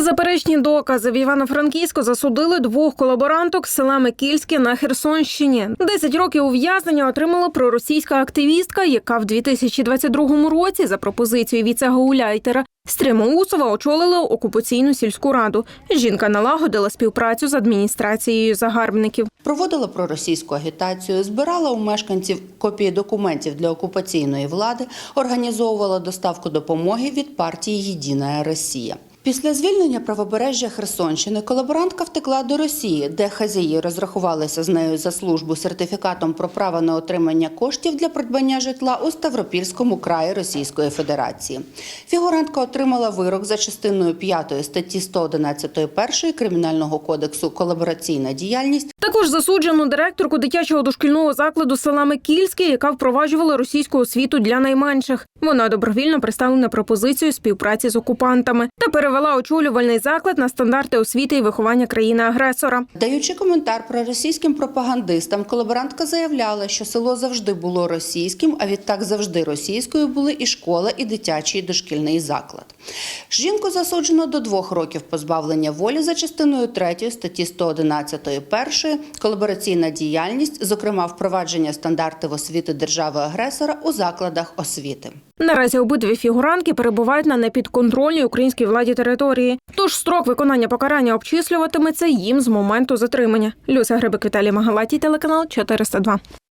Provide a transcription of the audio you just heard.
Беззаперечні докази в Івано-Франківську засудили двох колаборанток з села Микільське на Херсонщині. Десять років ув'язнення отримала проросійська активістка, яка в 2022 році за пропозицією віце-гауляйтера Стримоусова очолила окупаційну сільську раду. Жінка налагодила співпрацю з адміністрацією загарбників. Проводила проросійську агітацію, збирала у мешканців копії документів для окупаційної влади, організовувала доставку допомоги від партії Єдина Росія. Після звільнення правобережжя Херсонщини колаборантка втекла до Росії, де хазяї розрахувалися з нею за службу сертифікатом про право на отримання коштів для придбання житла у Ставропільському краї Російської Федерації. Фігурантка отримала вирок за частиною 5 статті 111 першої Кримінального кодексу колабораційна діяльність Також засуджену директорку дитячого дошкільного закладу села Микільське, яка впроваджувала російську освіту для найменших. Вона добровільно пристала на пропозицію співпраці з окупантами та перевела очолювальний заклад на стандарти освіти і виховання країни-агресора. Даючи коментар про російським пропагандистам, колаборантка заявляла, що село завжди було російським, а відтак завжди російською були і школа, і дитячий дошкільний заклад. Жінку засуджено до двох років позбавлення волі за частиною 3 статті 111 першої колабораційна діяльність, зокрема впровадження стандартів освіти держави-агресора у закладах освіти. Наразі обидві фігуранки перебувають на непідконтрольній українській владі території. Тож строк виконання покарання обчислюватиметься їм з моменту затримання. Люся Грибик Віталій Магалатій, телеканал 402.